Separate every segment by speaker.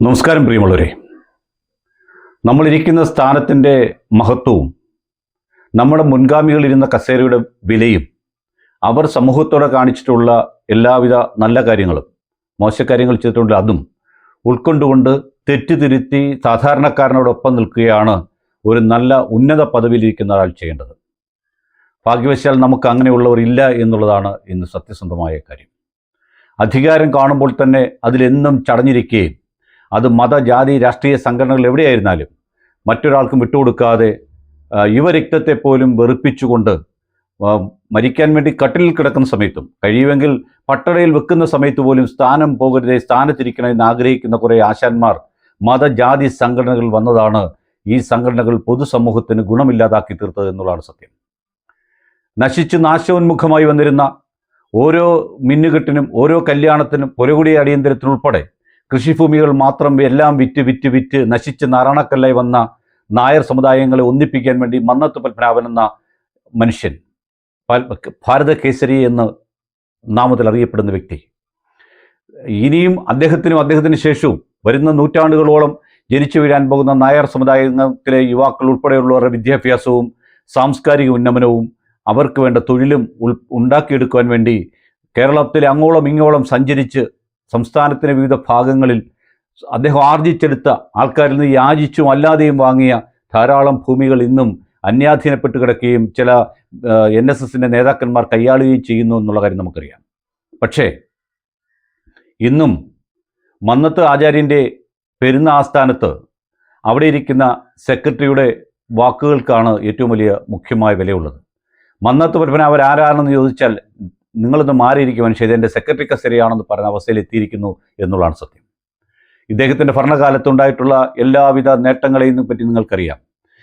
Speaker 1: നമസ്കാരം പ്രിയമുള്ളവരെ. നമ്മളിരിക്കുന്ന സ്ഥാനത്തിന്റെ മഹത്വവും നമ്മുടെ മുൻഗാമികളിരുന്ന കസേരയുടെ വിലയും അവർ സമൂഹത്തോടെ കാണിച്ചിട്ടുള്ള എല്ലാവിധ നല്ല കാര്യങ്ങളും മോശക്കാര്യങ്ങൾ ചെയ്തിട്ടുണ്ട്. അതും ഉൾക്കൊണ്ടുകൊണ്ട് തെറ്റുതിരുത്തി സാധാരണക്കാരനോടൊപ്പം നിൽക്കുകയാണ് ഒരു നല്ല ഉന്നത പദവിയിലിരിക്കുന്ന ഒരാൾ ചെയ്യേണ്ടത്. ഭാഗ്യവശാൽ നമുക്ക് അങ്ങനെയുള്ളവർ ഇല്ല എന്നുള്ളതാണ് ഇന്ന് സത്യസന്ധമായ കാര്യം. അധികാരം കാണുമ്പോൾ തന്നെ അതിലെന്നും ചടഞ്ഞിരിക്കുകയും അത് മത ജാതി രാഷ്ട്രീയ സംഘടനകൾ എവിടെയായിരുന്നാലും മറ്റൊരാൾക്കും വിട്ടുകൊടുക്കാതെ യുവരക്തത്തെ പോലും വെറുപ്പിച്ചുകൊണ്ട് മരിക്കാൻ വേണ്ടി കട്ടിലിൽ കിടക്കുന്ന സമയത്തും കഴിയുമെങ്കിൽ പട്ടടയിൽ വെക്കുന്ന സമയത്ത് പോലും സ്ഥാനം പോകരുതേ സ്ഥാനത്തിരിക്കണമെന്ന് ആഗ്രഹിക്കുന്ന കുറേ ആശാന്മാർ മതജാതി സംഘടനകൾ വന്നതാണ് ഈ സംഘടനകൾ പൊതുസമൂഹത്തിന് ഗുണമില്ലാതാക്കി തീർത്തത് എന്നുള്ളതാണ് സത്യം. നശിച്ച് നാശോന്മുഖമായി വന്നിരുന്ന ഓരോ മിന്നുകെട്ടിനും ഓരോ കല്യാണത്തിനും പുരകുടി അടിയന്തരത്തിനുൾപ്പെടെ കൃഷിഭൂമികൾ മാത്രം എല്ലാം വിറ്റ് വിറ്റ് വിറ്റ് നശിച്ച് നാരായണക്കല്ലായി വന്ന നായർ സമുദായങ്ങളെ ഒന്നിപ്പിക്കാൻ വേണ്ടി മന്നത്ത് പത്മനാഭൻ എന്ന മനുഷ്യൻ ഭാരത കേസരി എന്ന് നാമത്തിൽ അറിയപ്പെടുന്ന വ്യക്തി. ഇനിയും അദ്ദേഹത്തിനും അദ്ദേഹത്തിന് ശേഷവും വരുന്ന നൂറ്റാണ്ടുകളോളം ജനിച്ചു വീഴാൻ പോകുന്ന നായർ സമുദായത്തിലെ യുവാക്കൾ ഉൾപ്പെടെയുള്ളവരുടെ വിദ്യാഭ്യാസവും സാംസ്കാരിക ഉന്നമനവും അവർക്ക് വേണ്ട തൊഴിലും ഉൾ ഉണ്ടാക്കിയെടുക്കുവാൻ വേണ്ടി കേരളത്തിലെ അങ്ങോളം ഇങ്ങോളം സഞ്ചരിച്ച് സംസ്ഥാനത്തിന്റെ വിവിധ ഭാഗങ്ങളിൽ അദ്ദേഹം ആർജിച്ചെടുത്ത ആൾക്കാരിൽ നിന്ന് യാചിച്ചും അല്ലാതെയും വാങ്ങിയ ധാരാളം ഭൂമികൾ ഇന്നും അന്യാധീനപ്പെട്ട് കിടക്കുകയും ചില എൻ എസ് എസിന്റെ നേതാക്കന്മാർ കൈയാളുകയും ചെയ്യുന്നു എന്നുള്ള കാര്യം നമുക്കറിയാം. പക്ഷേ ഇന്നും മന്നത്ത് ആചാര്യന്റെ പെരുന്ന ആസ്ഥാനത്ത് അവിടെ ഇരിക്കുന്ന സെക്രട്ടറിയുടെ വാക്കുകൾക്കാണ് ഏറ്റവും വലിയ മുഖ്യമായ വിലയുള്ളത്. മന്നത്ത് പത്മനാഭൻ ആരാണെന്ന് ചോദിച്ചാൽ നിങ്ങളൊന്ന് മാറിയിരിക്കുവാൻ ശരി എന്റെ സെക്രട്ടറി കസ്റ്റഡിയാണെന്ന് പറഞ്ഞ അവസ്ഥയിൽ എത്തിയിരിക്കുന്നു എന്നുള്ളതാണ് സത്യം. ഇദ്ദേഹത്തിന്റെ ഭരണകാലത്തുണ്ടായിട്ടുള്ള എല്ലാവിധ നേട്ടങ്ങളെയും പറ്റി നിങ്ങൾക്കറിയാം.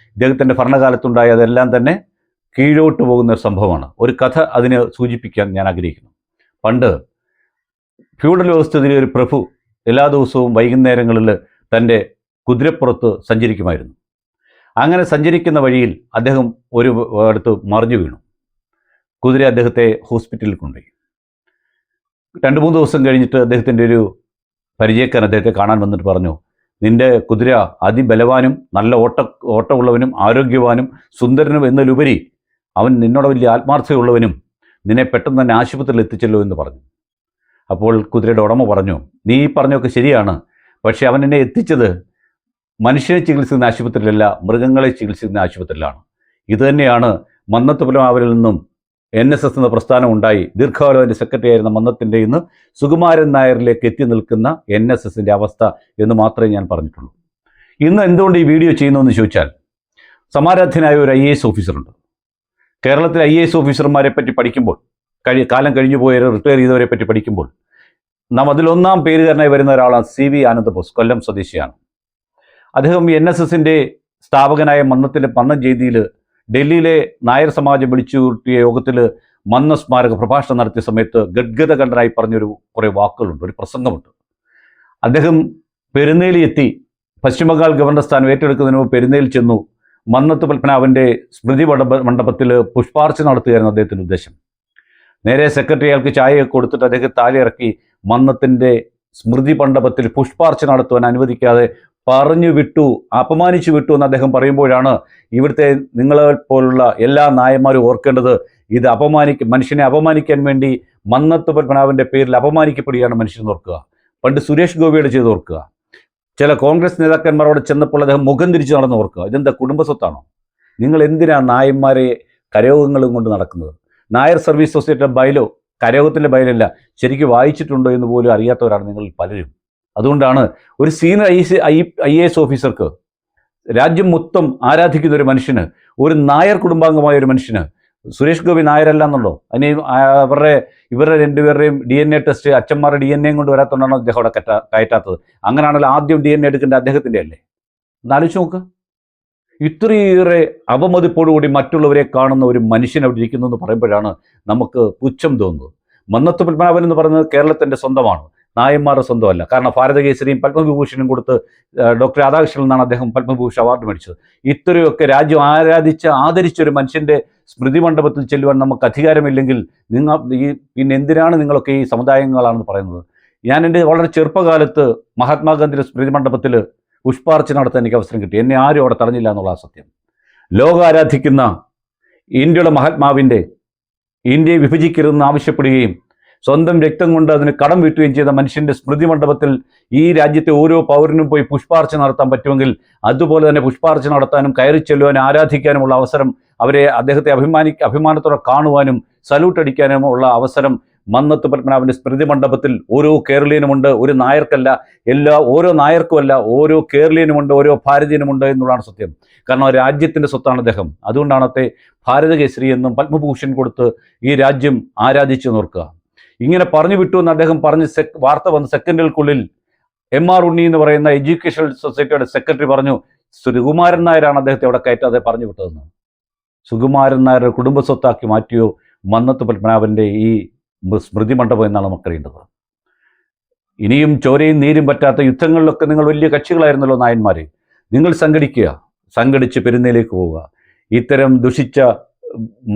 Speaker 1: ഇദ്ദേഹത്തിന്റെ ഭരണകാലത്തുണ്ടായ അതെല്ലാം തന്നെ കീഴോട്ട് പോകുന്ന ഒരു സംഭവമാണ്. ഒരു കഥ അതിനെ സൂചിപ്പിക്കാൻ ഞാൻ ആഗ്രഹിക്കുന്നു. പണ്ട് ഫ്യൂഡൽ വ്യവസ്ഥയിലെ ഒരു പ്രഭു എല്ലാ ദിവസവും വൈകുന്നേരങ്ങളിൽ തന്റെ കുതിരപ്പുറത്ത് സഞ്ചരിക്കുമായിരുന്നു. അങ്ങനെ സഞ്ചരിക്കുന്ന വഴിയിൽ അദ്ദേഹം ഒരു അടുത്ത് മറിഞ്ഞു വീണു. കുതിര അദ്ദേഹത്തെ ഹോസ്പിറ്റലിൽ കൊണ്ടുപോയി. രണ്ട് മൂന്ന് ദിവസം കഴിഞ്ഞിട്ട് അദ്ദേഹത്തിന്റെ ഒരു പരിചയക്കാരൻ അദ്ദേഹത്തെ കാണാൻ വന്നിട്ട് പറഞ്ഞു നിന്റെ കുതിര അതിബലവാനും നല്ല ഓട്ട ഓട്ടമുള്ളവനും ആരോഗ്യവാനും സുന്ദരനും എന്നതിലുപരി അവൻ നിന്നോട് വലിയ ആത്മാർത്ഥതയുള്ളവനും നിന്നെ പെട്ടെന്ന് തന്നെ ആശുപത്രിയിൽ എത്തിച്ചല്ലോ എന്ന് പറഞ്ഞു. അപ്പോൾ കുതിരയുടെ ഉടമ പറഞ്ഞു നീ ഈ പറഞ്ഞൊക്കെ ശരിയാണ് പക്ഷേ അവൻ എന്നെ എത്തിച്ചത് മനുഷ്യനെ ചികിത്സിക്കുന്ന ആശുപത്രിയിലല്ല മൃഗങ്ങളെ ചികിത്സിക്കുന്ന ആശുപത്രിയിലാണ്. ഇതുതന്നെയാണ് മന്നത്തുപുലം അവരിൽ നിന്നും എൻ എസ് എസ് എന്ന പ്രസ്ഥാനം ഉണ്ടായി. ദീർഘകാലം സെക്രട്ടറി ആയിരുന്ന മന്നത്തിന്റെ ഇന്ന് സുകുമാരൻ നായരിലേക്ക് എത്തി നിൽക്കുന്ന എൻ എസ് എസിന്റെ അവസ്ഥ എന്ന് മാത്രമേ ഞാൻ പറഞ്ഞിട്ടുള്ളൂ. ഇന്ന് എന്തുകൊണ്ട് ഈ വീഡിയോ ചെയ്യുന്നതെന്ന് ചോദിച്ചാൽ സമാരാധ്യനായ ഒരു ഐ എ എസ് ഓഫീസറുണ്ട്. കേരളത്തിലെ ഐ എ എസ് ഓഫീസർമാരെ പറ്റി പഠിക്കുമ്പോൾ കഴി കാലം കഴിഞ്ഞു പോയ റിട്ടയർ ചെയ്തവരെ പറ്റി പഠിക്കുമ്പോൾ നാം അതിലൊന്നാം പേരുകാരനായി വരുന്ന ഒരാളാണ് സി വി ആനന്ദബോസ് കൊല്ലം സ്വദേശിയാണ്. അദ്ദേഹം എൻ എസ് എസിന്റെ സ്ഥാപകനായ മന്നത്തിന്റെ മന്നം ചെയ്തിയിൽ ഡൽഹിയിലെ നായർ സമാജം വിളിച്ചു കൂട്ടിയ യോഗത്തിൽ മന്ന സ്മാരക പ്രഭാഷണം നടത്തിയ സമയത്ത് ഗദ്ഗതകണ്ഠനായി പറഞ്ഞൊരു കുറേ വാക്കുകളുണ്ട് ഒരു പ്രസംഗമുണ്ട്. അദ്ദേഹം പെരുന്നേലി എത്തി പശ്ചിമബംഗാൾ ഗവർണർ സ്ഥാനം ഏറ്റെടുക്കുന്നതിന് മുമ്പ് പെരുന്നേൽ ചെന്നു മന്നത്ത് പത്മനാഭന്റെ സ്മൃതി മണ്ഡപ മണ്ഡപത്തിൽ പുഷ്പാർച്ച നടത്തുകയായിരുന്നു അദ്ദേഹത്തിന്റെ ഉദ്ദേശം. നേരെ സെക്രട്ടറി അയാൾക്ക് ചായയൊക്കെ കൊടുത്തിട്ട് അദ്ദേഹം താഴെ ഇറക്കി മന്നത്തിന്റെ സ്മൃതി മണ്ഡപത്തിൽ പുഷ്പാർച്ച നടത്തുവാൻ അനുവദിക്കാതെ പറഞ്ഞു വിട്ടു അപമാനിച്ചു വിട്ടു എന്ന് അദ്ദേഹം പറയുമ്പോഴാണ് ഇവിടുത്തെ നിങ്ങളെ പോലുള്ള എല്ലാ നായന്മാരും ഓർക്കേണ്ടത്. ഇത് അപമാനിക്ക മനുഷ്യനെ അപമാനിക്കാൻ വേണ്ടി മന്നത്ത് പത്മനാഭന്റെ പേരിൽ അപമാനിക്കപ്പെടുകയാണ് മനുഷ്യൻ ഓർക്കുക. പണ്ട് സുരേഷ് ഗോപിയുടെ ചെയ്ത് ഓർക്കുക. ചില കോൺഗ്രസ് നേതാക്കന്മാരോട് ചെന്നപ്പോൾ അദ്ദേഹം മുഖം തിരിച്ചു നടന്ന് ഓർക്കുക. ഇതെന്താ കുടുംബസ്വത്താണോ? നിങ്ങൾ എന്തിനാ നായന്മാരെ കരയോഗങ്ങളും കൊണ്ട് നടക്കുന്നത്? നായർ സർവീസ് സൊസൈറ്റിയുടെ ബൈലോ കരയോഗത്തിന്റെ ബൈലല്ല ശരിക്കും വായിച്ചിട്ടുണ്ടോ എന്ന് പോലും അറിയാത്തവരാണ് നിങ്ങൾ പലരും. അതുകൊണ്ടാണ് ഒരു senior I I I A S ഓഫീസർക്ക് രാജ്യം മൊത്തം ആരാധിക്കുന്ന ഒരു മനുഷ്യന് ഒരു നായർ കുടുംബാംഗമായ ഒരു മനുഷ്യന് സുരേഷ് ഗോപി നായരല്ല എന്നുള്ളൂ? അതിന് അവരുടെ ഇവരുടെ രണ്ടുപേരുടെയും ഡി എൻ എ ടെസ്റ്റ് അച്ഛന്മാരുടെ ഡി എൻ എയും കൊണ്ട് വരാത്തതുകൊണ്ടാണ് അദ്ദേഹം അവിടെ കയറ്റാ കയറ്റാത്തത്. അങ്ങനെയാണല്ലോ ആദ്യം ഡി എൻ എ എടുക്കേണ്ട അദ്ദേഹത്തിന്റെ അല്ലേ? എന്നാലോചിച്ച് നോക്ക്. ഇത്രയേറെ അപമതിപ്പോടുകൂടി മറ്റുള്ളവരെ കാണുന്ന ഒരു മനുഷ്യൻ അവിടെ ഇരിക്കുന്നു എന്ന് പറയുമ്പോഴാണ് നമുക്ക് പുച്ഛം തോന്നുന്നത്. മന്നത്ത് പത്മനാഭൻ എന്ന് പറയുന്നത് കേരളത്തിന്റെ സ്വന്തമാണ്. നായന്മാരുടെ സ്വന്തമല്ല. കാരണം ഭാരതകേസരിയും പത്മവിഭൂഷണും കൊടുത്ത് ഡോക്ടർ രാധാകൃഷ്ണൻ എന്നാണ് അദ്ദേഹം പത്മഭൂഷൺ അവാർഡ് മേടിച്ചത്. ഇത്രയൊക്കെ രാജ്യം ആരാധിച്ച് ആദരിച്ച ഒരു മനുഷ്യന്റെ സ്മൃതി മണ്ഡപത്തിൽ ചെല്ലുവാൻ നമുക്ക് അധികാരമില്ലെങ്കിൽ നിങ്ങൾ ഈ പിന്നെ എന്തിനാണ് നിങ്ങളൊക്കെ ഈ സമുദായങ്ങളാണെന്ന് പറയുന്നത്? ഞാൻ എന്റെ വളരെ ചെറുപ്പകാലത്ത് മഹാത്മാഗാന്ധിയുടെ സ്മൃതി മണ്ഡപത്തിൽ പുഷ്പാർച്ചന നടത്താൻ എനിക്ക് അവസരം കിട്ടി. എന്നെ ആരും അവിടെ തടഞ്ഞില്ല എന്നുള്ള സത്യം. ലോകം ആരാധിക്കുന്ന ഇന്ത്യയുടെ മഹാത്മാവിന്റെ ഇന്ത്യയെ വിഭജിക്കരുതെന്ന് ആവശ്യപ്പെടുകയും സ്വന്തം രക്തം കൊണ്ട് അതിന് കടം വീട്ടുകയും ചെയ്ത മനുഷ്യന്റെ സ്മൃതി മണ്ഡപത്തിൽ ഈ രാജ്യത്തെ ഓരോ പൗരനും പോയി പുഷ്പാർച്ച നടത്താൻ പറ്റുമെങ്കിൽ അതുപോലെ തന്നെ പുഷ്പാർച്ച നടത്താനും കയറി ചെല്ലുവാനും ആരാധിക്കാനുമുള്ള അവസരം അവരെ അദ്ദേഹത്തെ അഭിമാനി അഭിമാനത്തോടെ കാണുവാനും സല്യൂട്ട് അടിക്കാനും ഉള്ള അവസരം മന്നത്ത് പത്മനാഭന്റെ സ്മൃതി മണ്ഡപത്തിൽ ഓരോ കേരളീയനുമുണ്ട്. ഒരു നായർക്കല്ല എല്ലാ ഓരോ നായർക്കുമല്ല ഓരോ കേരളീയനുമുണ്ട് ഓരോ ഭാരതീയനുമുണ്ട് എന്നുള്ളതാണ് സത്യം. കാരണം രാജ്യത്തിന്റെ സ്വത്താണ് അദ്ദേഹം. അതുകൊണ്ടാണ് അദ്ദേഹത്തെ ഭാരതകേസരി എന്നും പത്മഭൂഷൺ കൊടുത്ത് ഈ രാജ്യം ആരാധിച്ചു നോർക്കുക ഇങ്ങനെ പറഞ്ഞു വിട്ടു എന്ന് അദ്ദേഹം പറഞ്ഞ് വാർത്ത വന്ന സെക്കൻഡുകൾക്കുള്ളിൽ എം ആർ ഉണ്ണി എന്ന് പറയുന്ന എഡ്യൂക്കേഷണൽ സൊസൈറ്റിയുടെ സെക്രട്ടറി പറഞ്ഞു സുകുമാരൻ നായരാണ് അദ്ദേഹത്തെ അവിടെ കയറ്റാതെ പറഞ്ഞു വിട്ടതെന്ന്. സുകുമാരൻ നായരുടെ കുടുംബ സ്വത്താക്കി മാറ്റിയോ മന്നത്ത് പത്മനാഭന്റെ ഈ സ്മൃതി മണ്ഡപം എന്നാണ് നമുക്കറിയേണ്ടത്. ഇനിയും ചോരയും നീരും പറ്റാത്ത യുദ്ധങ്ങളിലൊക്കെ നിങ്ങൾ വലിയ കക്ഷികളായിരുന്നല്ലോ നായന്മാരെ. നിങ്ങൾ സംഘടിക്കുക സംഘടിച്ച് പെരുന്നയിലേക്ക് പോവുക. ഇത്തരം ദുഷിച്ച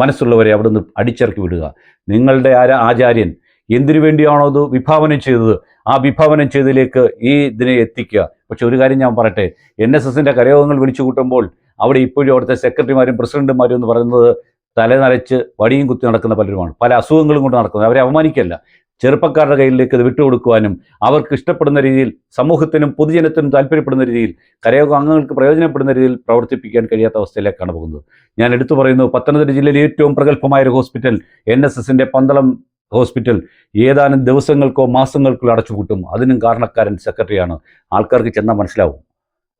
Speaker 1: മനസ്സുള്ളവരെ അവിടുന്ന് അടിച്ചിറക്കി വിടുക. നിങ്ങളുടെ ആചാര്യൻ എന്തിനു വേണ്ടിയാണോ അത് വിഭാവനം ചെയ്തത്? ആ വിഭാവനം ചെയ്തതിലേക്ക് ഈ ഇതിനെ എത്തിക്കുക. പക്ഷെ ഒരു കാര്യം ഞാൻ പറയട്ടെ. എൻ എസ് എസിന്റെ കരയോഗങ്ങൾ വിളിച്ചു കൂട്ടുമ്പോൾ അവിടെ ഇപ്പോഴും അവിടുത്തെ സെക്രട്ടറിമാരും പ്രസിഡന്റുമാരും എന്ന് പറയുന്നത് തലനരച്ച് വടിയും കുത്തി നടക്കുന്ന പലരുമാണ്. പല അസുഖങ്ങളും കൊണ്ട് നടക്കുന്നത്. അവരെ അപമാനിക്കല്ല. ചെറുപ്പക്കാരുടെ കയ്യിലേക്ക് ഇത് വിട്ടുകൊടുക്കുവാനും അവർക്ക് ഇഷ്ടപ്പെടുന്ന രീതിയിൽ സമൂഹത്തിനും പൊതുജനത്തിനും താല്പര്യപ്പെടുന്ന രീതിയിൽ കരയോഗ അംഗങ്ങൾക്ക് പ്രയോജനപ്പെടുന്ന രീതിയിൽ പ്രവർത്തിപ്പിക്കാൻ കഴിയാത്ത അവസ്ഥയിലേക്കാണ് പോകുന്നത്. ഞാൻ എടുത്തു പറയുന്നു പത്തനംതിട്ട ജില്ലയിലെ ഏറ്റവും പ്രഗത്ഭമായ ഒരു ഹോസ്പിറ്റൽ എൻ എസ് എസിന്റെ പന്തളം ഹോസ്പിറ്റൽ ഏതാനും ദിവസങ്ങൾക്കോ മാസങ്ങൾക്കോ അടച്ചുപൂട്ടും അതിനും കാരണക്കാരൻ സെക്രട്ടറിയാണ്. ആൾക്കാർക്ക് ചെന്നാൽ മനസ്സിലാവും.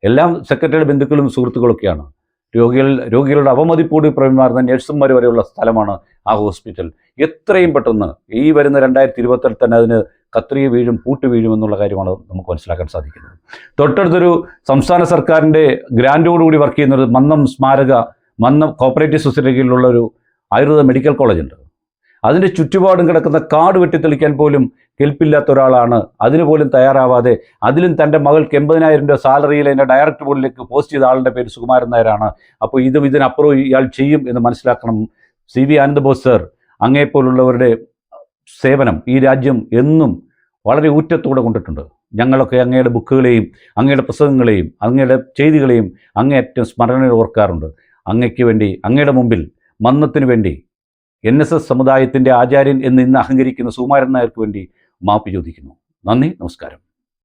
Speaker 1: എല്ലാം സെക്രട്ടറിയുടെ ബന്ധുക്കളും സുഹൃത്തുക്കളൊക്കെയാണ്. രോഗികൾ രോഗികളുടെ അവമതിപ്പോടി പ്രവിമാറുന്ന നഴ്സുമാർ വരെയുള്ള സ്ഥലമാണ് ആ ഹോസ്പിറ്റൽ. എത്രയും പെട്ടെന്ന് ഈ വരുന്ന രണ്ടായിരത്തി ഇരുപത്തിൽ തന്നെ അതിന് കത്രിയ വീഴും പൂട്ട് വീഴും എന്നുള്ള കാര്യമാണ് നമുക്ക് മനസ്സിലാക്കാൻ സാധിക്കുന്നത്. തൊട്ടടുത്തൊരു സംസ്ഥാന സർക്കാരിന്റെ ഗ്രാൻഡോടുകൂടി വർക്ക് ചെയ്യുന്ന മന്നം സ്മാരക മന്നം കോപ്പറേറ്റീവ് സൊസൈറ്റിയിലുള്ള ഒരു ആയുർവേദ മെഡിക്കൽ കോളേജ് ഉണ്ട് അതിന്റെ ചുറ്റുപാടും കിടക്കുന്ന കാട് വെട്ടിത്തെളിക്കാൻ പോലും കെൽപ്പില്ലാത്ത ഒരാളാണ്. അതിന് പോലും തയ്യാറാവാതെ അതിലും തന്റെ മകൾക്ക് എൺപതിനായിരം രൂപ സാലറിയിൽ എന്റെ ഡയറക്ടർ ബോർഡിലേക്ക് പോസ്റ്റ് ചെയ്ത ആളുടെ പേര് സുകുമാരൻ നായരാണ്. അപ്പോൾ ഇതും ഇതിനപ്പുറം ഇയാൾ ചെയ്യും എന്ന് മനസ്സിലാക്കണം. സി വി ആനന്ദബോസ് സർ അങ്ങേപ്പോലുള്ളവരുടെ സേവനം ഈ രാജ്യം എന്നും വളരെ ഊറ്റത്തോടെ കൊണ്ടിട്ടുണ്ട്. ഞങ്ങളൊക്കെ അങ്ങയുടെ ബുക്കുകളെയും അങ്ങയുടെ പുസ്തകങ്ങളെയും അങ്ങയുടെ ചെയ്തികളെയും അങ്ങേയറ്റം സ്മരണയിൽ ഓർക്കാറുണ്ട്. അങ്ങയ്ക്ക് വേണ്ടി അങ്ങയുടെ മുമ്പിൽ മന്നത്തിന് വേണ്ടി എൻ എസ് എസ് സമുദായത്തിന്റെ ആചാര്യൻ എന്ന് ഇന്ന് അഹങ്കരിക്കുന്ന സുകുമാരൻ നായർക്ക് വേണ്ടി മാപ്പ് ചോദിക്കുന്നു. നന്ദി നമസ്കാരം.